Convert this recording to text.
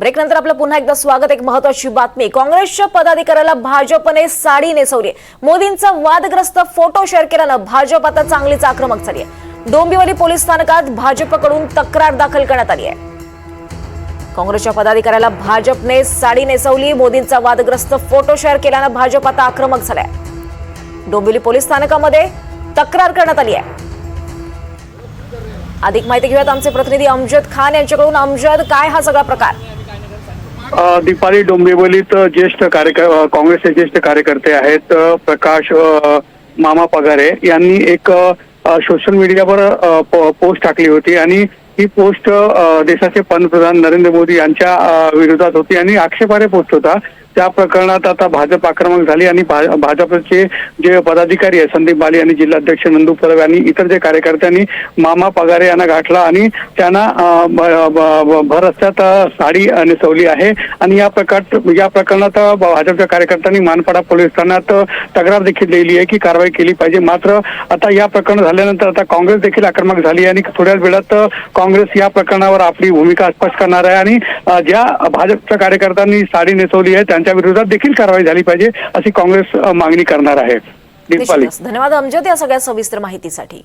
Break नंतर आपलं पुन्हा एकदा स्वागत एक महत्वाची बातमी. काँग्रेसच्या पदाधिकाऱ्याला भाजपने साडी नेसवली. मोदींचा वादग्रस्त फोटो शेअर केल्यानं भाजप आता चांगलीच आक्रमक झाली आहे. डोंबिवली पोलीस स्थानकात भाजपकडून तक्रार दाखल करण्यात आली आहे. काँग्रेसच्या पदाधिकाऱ्याला भाजपने साडी नेसवली मोदींचा वादग्रस्त फोटो शेअर केल्यानं भाजप आता आक्रमक झालाय. डोंबिवली पोलीस स्थानकामध्ये तक्रार करण्यात आली आहे. अधिक माहिती घेऊयात आमचे प्रतिनिधी अमजद खान यांच्याकडून. अमजद काय हा सगळा प्रकार? दीपाली डोंबिवलीत ज्येष्ठ कार्यक काँग्रेसचे ज्येष्ठ कार्यकर्ते आहेत प्रकाश मामा पगारे यांनी एक सोशल मीडियावर पोस्ट टाकली होती आणि ही पोस्ट देशाचे पंतप्रधान नरेंद्र मोदी यांच्या विरोधात होती आणि आक्षेपारे पोस्ट होता. त्या प्रकरणात आता भाजप आक्रमक झाली आणि भाजपचे जे पदाधिकारी आहेत संदीप बाली आणि जिल्हाध्यक्ष नंदू परब यांनी इतर जे कार्यकर्त्यांनी मामा पगारे यांना गाठला आणि त्यांना अ, भर रस्त्यात साडी नेसवली आहे. आणि या प्रकार या प्रकरणात भाजपच्या कार्यकर्त्यांनी मानपाडा पोलीस ठाण्यात तक्रार देखील दिली आहे की कारवाई केली पाहिजे. मात्र आता या प्रकरण झाल्यानंतर आता काँग्रेस देखील आक्रमक झाली आणि थोड्या वेळात काँग्रेस या प्रकरणावर आपली भूमिका स्पष्ट करणार आहे. आणि ज्या भाजपच्या कार्यकर्त्यांनी साडी नेसवली आहे त्यांच्या विरोधात देखील कारवाई झाली पाहिजे अशी काँग्रेस मागणी करणार आहे. धन्यवाद अमजद या सगळ्या सविस्तर माहितीसाठी.